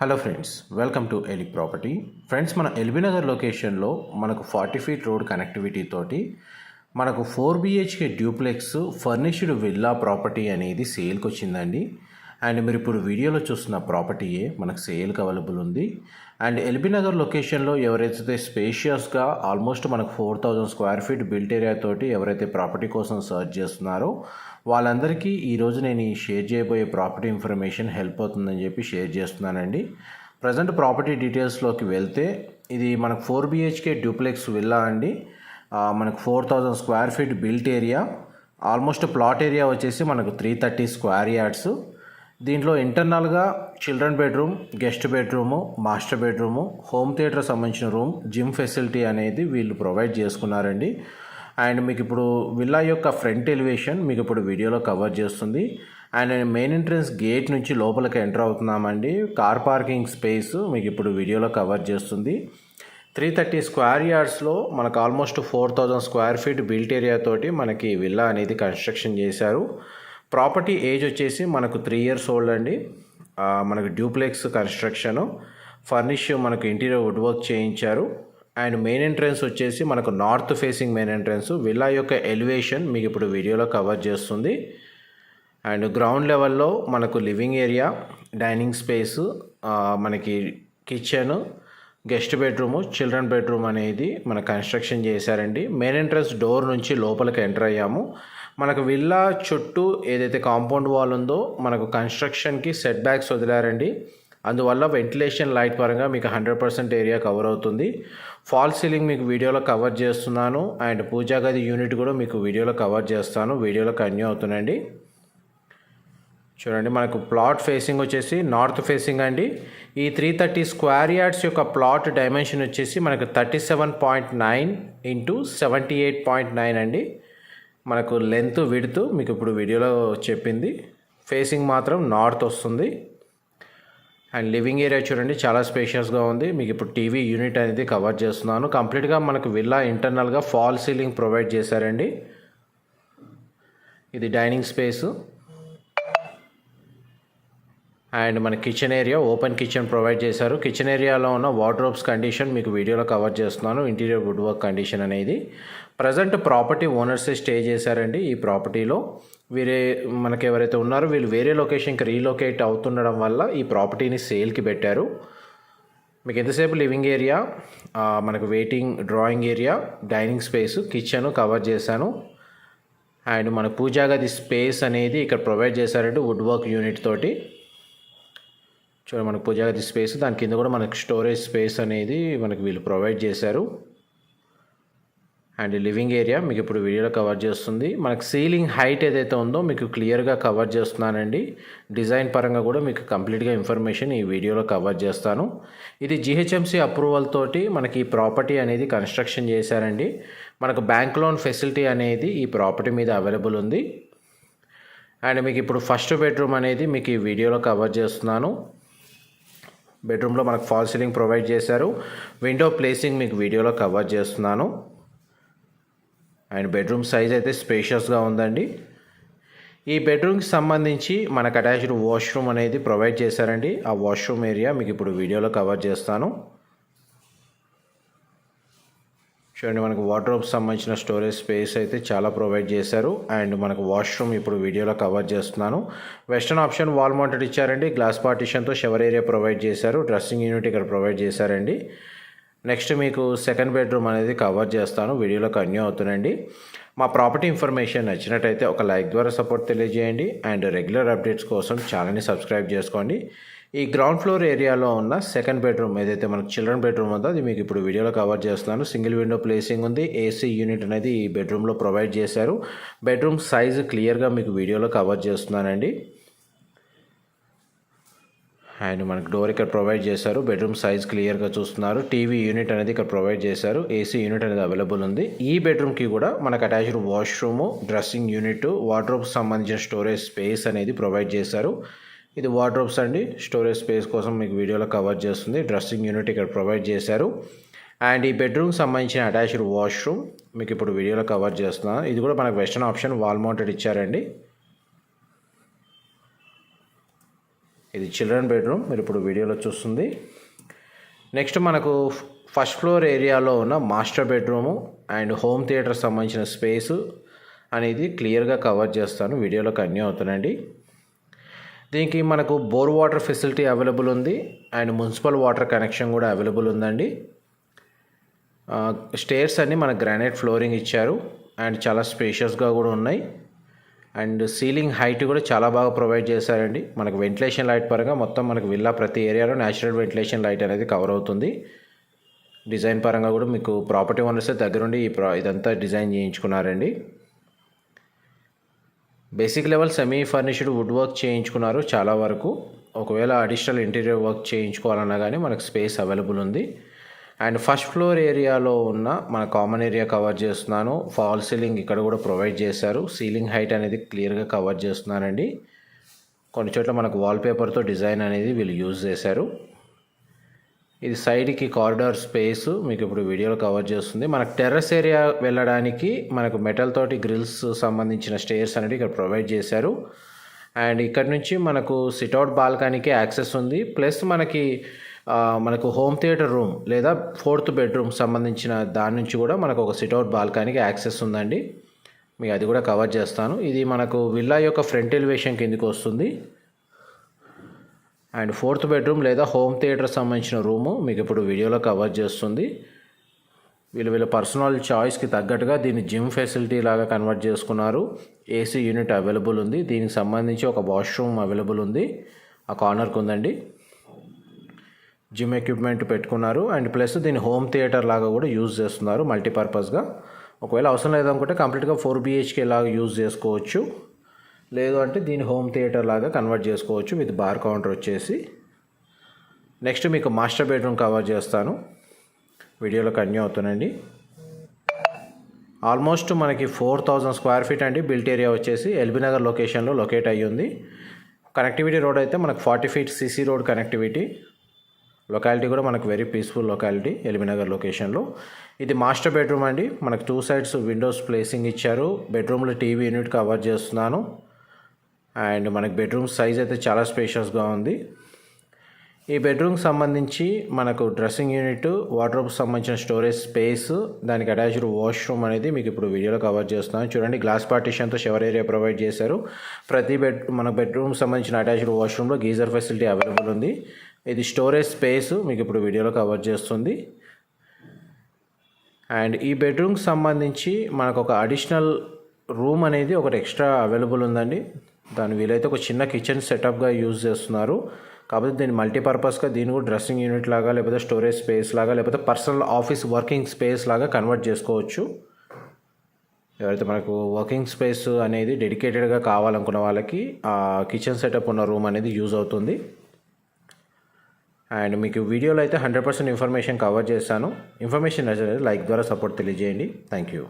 Hello friends welcome to Eli property friends మన ఎల్బీ నగర్ లొకేషన్లో మనకు ఫార్టీ ఫీట్ రోడ్ కనెక్టివిటీ తోటి మనకు four BHK duplex furnished villa property అనేది సేల్కి వచ్చిందండి అండ్ మీరు ఇప్పుడు వీడియోలో చూస్తున్న ప్రాపర్టీయే మనకు సేల్కి అవైలబుల్ ఉంది. అండ్ ఎల్బీ నగర్ లొకేషన్లో ఎవరైతే స్పేషియస్గా ఆల్మోస్ట్ మనకు four thousand square feet built area తోటి ఎవరైతే ప్రాపర్టీ కోసం సర్చ్ చేస్తున్నారో వాళ్ళందరికీ ఈరోజు నేను ఈ షేర్ చేయబోయే ప్రాపర్టీ ఇన్ఫర్మేషన్ హెల్ప్ అవుతుందని చెప్పి షేర్ చేస్తున్నానండి. ప్రజెంట్ ప్రాపర్టీ డీటెయిల్స్లోకి వెళ్తే ఇది మనకు ఫోర్ బిహెచ్కే డ్యూప్లెక్స్ విల్లా అండి. మనకు four thousand square feet built area almost plot area వచ్చేసి మనకు త్రీ థర్టీ స్క్వేర్ యార్డ్స్ దీంట్లో ఇంటర్నల్గా children bedroom guest bedroom master bedroom home theatre సంబంధించిన రూమ్ జిమ్ ఫెసిలిటీ అనేది వీళ్ళు ప్రొవైడ్ చేసుకున్నారండి. అండ్ మీకు ఇప్పుడు విల్లా యొక్క ఫ్రంట్ ఎలివేషన్ మీకు ఇప్పుడు వీడియోలో కవర్ చేస్తుంది. అండ్ మెయిన్ ఎంట్రన్స్ గేట్ నుంచి లోపలికి ఎంటర్ అవుతున్నామండి. కార్ పార్కింగ్ స్పేస్ మీకు ఇప్పుడు వీడియోలో కవర్ చేస్తుంది. త్రీ థర్టీ స్క్వేర్ యార్డ్స్లో మనకు almost four thousand square feet built area తోటి మనకి విల్లా అనేది కన్స్ట్రక్షన్ చేశారు. ప్రాపర్టీ ఏజ్ వచ్చేసి మనకు త్రీ ఇయర్స్ ఓల్డ్ అండి. మనకు డ్యూప్లెక్స్ కన్స్ట్రక్షను ఫర్నిష్ మనకు ఇంటీరియర్ వుడ్ వర్క్ చేయించారు. అండ్ మెయిన్ ఎంట్రన్స్ వచ్చేసి మనకు north facing main entrance villa యొక్క ఎలివేషన్ మీకు ఇప్పుడు వీడియోలో కవర్ చేస్తుంది. అండ్ గ్రౌండ్ లెవెల్లో మనకు లివింగ్ ఏరియా డైనింగ్ స్పేస్ మనకి kitchen guest bedroom children bedroom అనేది మన కన్స్ట్రక్షన్ చేశారండి. మెయిన్ ఎంట్రన్స్ డోర్ నుంచి లోపలికి ఎంటర్ అయ్యాము. మనకు విల్లా చుట్టూ ఏదైతే కాంపౌండ్ వాల్ ఉందో మనకు కన్స్ట్రక్షన్కి సెట్ బ్యాక్స్ వదిలారండి. అందువల్ల వెంటిలేషన్ లైట్ పరంగా మీకు హండ్రెడ్ పర్సెంట్ ఏరియా కవర్ అవుతుంది. ఫాల్ సీలింగ్ మీకు వీడియోలో కవర్ చేస్తున్నాను. అండ్ పూజా గది యూనిట్ కూడా మీకు వీడియోలో కవర్ చేస్తాను. వీడియోలో కన్యూ అవుతుందండి. చూడండి మనకు ప్లాట్ ఫేసింగ్ వచ్చేసి నార్త్ ఫేసింగ్ అండి. ఈ త్రీ థర్టీ స్క్వేర్ యార్డ్స్ యొక్క ప్లాట్ డైమెన్షన్ వచ్చేసి మనకు thirty seven point nine into seventy eight point nine అండి. మనకు లెంత్ విడుతూ మీకు ఇప్పుడు వీడియోలో చెప్పింది. ఫేసింగ్ మాత్రం నార్త్ వస్తుంది. అండ్ లివింగ్ ఏరియా చూడండి చాలా స్పేషియస్గా ఉంది. మీకు ఇప్పుడు టీవీ యూనిట్ అనేది కవర్ చేస్తున్నాను. కంప్లీట్గా మనకు విల్లా ఇంటర్నల్గా ఫాల్ సీలింగ్ ప్రొవైడ్ చేశారండి. ఇది డైనింగ్ స్పేసు అండ్ మన kitchen area open kitchen provide చేశారు. కిచెన్ ఏరియాలో ఉన్న వార్డ్రోబ్స్ కండిషన్ మీకు వీడియోలో కవర్ చేస్తున్నాను. ఇంటీరియర్ వుడ్ వర్క్ కండిషన్ అనేది. ప్రజెంట్ ప్రాపర్టీ ఓనర్సే స్టే చేశారండి ఈ ప్రాపర్టీలో. వీరే మనకి ఎవరైతే ఉన్నారో వీళ్ళు వేరే లొకేషన్కి రీలొకేట్ అవుతుండడం వల్ల ఈ ప్రాపర్టీని సేల్కి పెట్టారు. మీకు ఎంతసేపు లివింగ్ ఏరియా? మనకు waiting drawing area dining space kitchen cover చేశాను. అండ్ మన పూజా గది స్పేస్ అనేది ఇక్కడ ప్రొవైడ్ చేశారంటే వుడ్ వర్క్ యూనిట్ తోటి. చూడండి మనకు పూజా గది స్పేస్ దాని కింద కూడా మనకు స్టోరేజ్ స్పేస్ అనేది మనకు వీళ్ళు ప్రొవైడ్ చేశారు. అండ్ లివింగ్ ఏరియా మీకు ఇప్పుడు వీడియోలో కవర్ చేస్తుంది. మనకు సీలింగ్ హైట్ ఏదైతే ఉందో మీకు క్లియర్గా కవర్ చేస్తున్నానండి. డిజైన్ పరంగా కూడా మీకు కంప్లీట్గా ఇన్ఫర్మేషన్ ఈ వీడియోలో కవర్ చేస్తాను. ఇది జిహెచ్ఎంసీ అప్రూవల్ తోటి మనకి ఈ ప్రాపర్టీ అనేది కన్స్ట్రక్షన్ చేశారండి. మనకు బ్యాంక్ లోన్ ఫెసిలిటీ అనేది ఈ ప్రాపర్టీ మీద అవైలబుల్ ఉంది. అండ్ మీకు ఇప్పుడు ఫస్ట్ బెడ్రూమ్ అనేది మీకు ఈ వీడియోలో కవర్ చేస్తున్నాను. బెడ్రూమ్లో మనకు ఫాల్ సీలింగ్ ప్రొవైడ్ చేశారు. విండో ప్లేసింగ్ మీకు వీడియోలో కవర్ చేస్తున్నాను. అండ్ బెడ్రూమ్ సైజ్ అయితే స్పేషియస్గా ఉందండి. ఈ బెడ్రూమ్కి సంబంధించి మనకు అటాచ్డ్ వాష్రూమ్ అనేది ప్రొవైడ్ చేశారండి. ఆ వాష్రూమ్ ఏరియా మీకు ఇప్పుడు వీడియోలో కవర్ చేస్తాను. చూడండి మనకు వార్డ్రోబ్ సంబంధించిన స్టోరేజ్ స్పేస్ అయితే చాలా ప్రొవైడ్ చేశారు. అండ్ మనకు వాష్రూమ్ ఇప్పుడు వీడియోలో కవర్ చేస్తున్నాను. వెస్టర్న్ ఆప్షన్ వాల్ మౌంటెడ్ ఇచ్చారండి. గ్లాస్ పార్టిషన్తో షవర్ ఏరియా ప్రొవైడ్ చేశారు. డ్రెస్సింగ్ యూనిట్ ఇక్కడ ప్రొవైడ్ చేశారండి. నెక్స్ట్ మీకు సెకండ్ బెడ్రూమ్ అనేది కవర్ చేస్తాను. వీడియోలో కన్యూ అవుతుందండి. మా ప్రాపర్టీ ఇన్ఫర్మేషన్ నచ్చినట్టయితే ఒక లైక్ ద్వారా సపోర్ట్ తెలియజేయండి. అండ్ రెగ్యులర్ అప్డేట్స్ కోసం ఛానల్ని సబ్స్క్రైబ్ చేసుకోండి. ఈ గ్రౌండ్ ఫ్లోర్ ఏరియాలో ఉన్న సెకండ్ బెడ్రూమ్ ఏదైతే మనకు చిల్డ్రన్ బెడ్రూమ్ ఉందో అది మీకు ఇప్పుడు వీడియోలో కవర్ చేస్తున్నాను. సింగిల్ విండో ప్లేసింగ్ ఉంది. ఏసీ యూనిట్ అనేది ఈ బెడ్రూమ్లో ప్రొవైడ్ చేశారు. బెడ్రూమ్ సైజు క్లియర్గా మీకు వీడియోలో కవర్ చేస్తున్నానండి. అండ్ మనకు డోర్ ఇక్కడ ప్రొవైడ్ చేశారు. బెడ్రూమ్ సైజ్ క్లియర్గా చూస్తున్నారు. టీవీ యూనిట్ అనేది ఇక్కడ ప్రొవైడ్ చేశారు. ఏసీ యూనిట్ అనేది అవైలబుల్ ఉంది. ఈ బెడ్రూమ్కి కూడా మనకు attached washroom dressing unit wardrobes సంబంధించిన స్టోరేజ్ స్పేస్ అనేది ప్రొవైడ్ చేశారు. ఇది వార్డ్రోబ్స్ అండి. స్టోరేజ్ స్పేస్ కోసం మీకు వీడియోలో కవర్ చేస్తుంది. డ్రెస్సింగ్ యూనిట్ ఇక్కడ ప్రొవైడ్ చేశారు. అండ్ ఈ బెడ్రూమ్కి సంబంధించిన అటాచ్డ్ వాష్రూమ్ మీకు ఇప్పుడు వీడియోలో కవర్ చేస్తున్నాను. ఇది కూడా మనకు వెస్టర్న్ ఆప్షన్ వాల్ మౌంటెడ్ ఇచ్చారండి. ఇది చిల్డ్రన్ బెడ్రూమ్ మీరు ఇప్పుడు వీడియోలో చూస్తుంది. నెక్స్ట్ మనకు ఫస్ట్ ఫ్లోర్ ఏరియాలో ఉన్న master bedroom and home theatre సంబంధించిన స్పేసు అనేది క్లియర్గా కవర్ చేస్తాను. వీడియోలో కన్యూ అవుతానండి. దీనికి మనకు బోర్ వాటర్ ఫెసిలిటీ అవైలబుల్ ఉంది అండ్ మున్సిపల్ వాటర్ కనెక్షన్ కూడా అవైలబుల్ ఉందండి. స్టేర్స్ అన్నీ మన గ్రానైట్ ఫ్లోరింగ్ ఇచ్చారు అండ్ చాలా స్పేషియస్గా కూడా ఉన్నాయి. అండ్ సీలింగ్ హైట్ కూడా చాలా బాగా ప్రొవైడ్ చేశారండి. మనకు వెంటిలేషన్ లైట్ పరంగా మొత్తం మనకు విల్లా ప్రతి ఏరియాలో న్యాచురల్ వెంటిలేషన్ లైట్ అనేది కవర్ అవుతుంది. డిజైన్ పరంగా కూడా మీకు ప్రాపర్టీ ఓనర్స్ దగ్గరుండి ఈ ప్రా ఇదంతా design చేయించుకున్నారండి. Basic level semi furnished wood work చేయించుకున్నారు చాలా వరకు. ఒకవేళ అడిషనల్ ఇంటీరియర్ వర్క్ చేయించుకోవాలన్నా కానీ మనకు స్పేస్ అవైలబుల్ ఉంది. అండ్ ఫస్ట్ ఫ్లోర్ ఏరియాలో ఉన్న మన కామన్ ఏరియా కవర్ చేస్తున్నాను. ఫాల్ సీలింగ్ ఇక్కడ కూడా ప్రొవైడ్ చేశారు. సీలింగ్ హైట్ అనేది క్లియర్గా కవర్ చేస్తున్నానండి. కొన్ని చోట్ల మనకు వాల్పేపర్తో డిజైన్ అనేది వీళ్ళు యూజ్ చేశారు. ఇది సైడ్కి కారిడార్ స్పేస్ మీకు ఇప్పుడు వీడియోలో కవర్ చేస్తుంది. మనకు టెర్రస్ ఏరియా వెళ్ళడానికి మనకు మెటల్ తోటి గ్రిల్స్ సంబంధించిన స్టేర్స్ అనేది ఇక్కడ ప్రొవైడ్ చేశారు. అండ్ ఇక్కడ నుంచి మనకు సిట్అవుట్ బాల్కనీకి యాక్సెస్ ఉంది. ప్లస్ మనకి మనకు హోమ్ థియేటర్ రూమ్ లేదా ఫోర్త్ బెడ్రూమ్ సంబంధించిన దాని నుంచి కూడా మనకు ఒక సిట్అవుట్ బాల్కనీకి యాక్సెస్ ఉందండి. మీకు అది కూడా కవర్ చేస్తాను. ఇది మనకు విల్లా యొక్క ఫ్రంట్ ఎలివేషన్ కిందకి వస్తుంది. అండ్ ఫోర్త్ బెడ్రూమ్ లేదా హోమ్ థియేటర్ సంబంధించిన రూము మీకు ఇప్పుడు వీడియోలో కవర్ చేస్తుంది. వీళ్ళు వీళ్ళ పర్సనల్ చాయిస్కి తగ్గట్టుగా దీన్ని జిమ్ ఫెసిలిటీ లాగా కన్వర్ట్ చేసుకున్నారు. ఏసీ యూనిట్ అవైలబుల్ ఉంది. దీనికి సంబంధించి ఒక వాష్రూమ్ అవైలబుల్ ఉంది. ఆ కార్నర్కి ఉందండి. జిమ్ ఎక్విప్మెంట్ పెట్టుకున్నారు. అండ్ ప్లస్ దీన్ని హోమ్ థియేటర్ లాగా కూడా యూజ్ చేస్తున్నారు మల్టీపర్పస్గా. ఒకవేళ అవసరం లేదనుకుంటే కంప్లీట్గా ఫోర్ బిహెచ్కే లాగా యూజ్ చేసుకోవచ్చు. లేదు అంటే దీన్ని హోమ్ థియేటర్ లాగా కన్వర్ట్ చేసుకోవచ్చు విత్ బార్ కౌంటర్ వచ్చేసి. నెక్స్ట్ మీకు మాస్టర్ బెడ్రూమ్ కవర్ చేస్తాను. వీడియోలో కన్యూ అవుతానండి. ఆల్మోస్ట్ మనకి ఫోర్ థౌజండ్ స్క్వేర్ ఫీట్ అండి. బిల్ట్ ఏరియా వచ్చేసి ఎల్బీ నగర్ లొకేషన్లో లొకేట్ అయ్యి ఉంది. కనెక్టివిటీ రోడ్ అయితే మనకు forty feet CC road connectivity. Locality కూడా మనకు వెరీ పీస్ఫుల్ లొకాలిటీ ఎలిమినగర్ లొకేషన్లో ఇది మాస్టర్ బెడ్రూమ్ అండి. మనకు టూ సైడ్స్ విండోస్ ప్లేసింగ్ ఇచ్చారు. బెడ్రూమ్లో టీవీ యూనిట్ కవర్ చేస్తున్నాను. అండ్ మనకి బెడ్రూమ్ సైజ్ అయితే చాలా స్పేషియస్గా ఉంది. ఈ బెడ్రూమ్కి సంబంధించి మనకు డ్రెస్సింగ్ యూనిట్ వార్డ్రోబ్కి సంబంధించిన స్టోరేజ్ స్పేస్ దానికి అటాచ్డ్ వాష్రూమ్ అనేది మీకు ఇప్పుడు వీడియోలో కవర్ చేస్తున్నాను. చూడండి గ్లాస్ పార్టీషన్తో షవర్ ఏరియా ప్రొవైడ్ చేశారు. ప్రతి బెడ్ మన బెడ్రూమ్ సంబంధించిన అటాచ్డ్ వాష్రూమ్లో గీజర్ ఫెసిలిటీ అవైలబుల్ ఉంది. ఇది స్టోరేజ్ స్పేస్ మీకు ఇప్పుడు వీడియోలో కవర్ చేస్తుంది. అండ్ ఈ బెడ్రూమ్కి సంబంధించి మనకు ఒక అడిషనల్ రూమ్ అనేది ఒకటి ఎక్స్ట్రా అవైలబుల్ ఉందండి. దాని వీలైతే ఒక చిన్న కిచెన్ సెటప్గా యూజ్ చేస్తున్నారు. కాకపోతే దీన్ని మల్టీపర్పస్గా దీన్ని కూడా డ్రెస్సింగ్ యూనిట్ లాగా లేకపోతే స్టోరేజ్ స్పేస్ లాగా లేకపోతే పర్సనల్ ఆఫీస్ వర్కింగ్ స్పేస్ లాగా కన్వర్ట్ చేసుకోవచ్చు. ఎవరైతే మనకు వర్కింగ్ స్పేస్ అనేది డెడికేటెడ్గా కావాలనుకున్న వాళ్ళకి ఆ కిచెన్ సెటప్ ఉన్న రూమ్ అనేది యూజ్ అవుతుంది. అండ్ మీకు వీడియోలో అయితే హండ్రెడ్ పర్సెంట్ ఇన్ఫర్మేషన్ కవర్ చేశాను ఇన్ఫర్మేషన్ నచ్చినట్లయితే లైక్ ద్వారా సపోర్ట్ తెలియజేయండి. Thank you.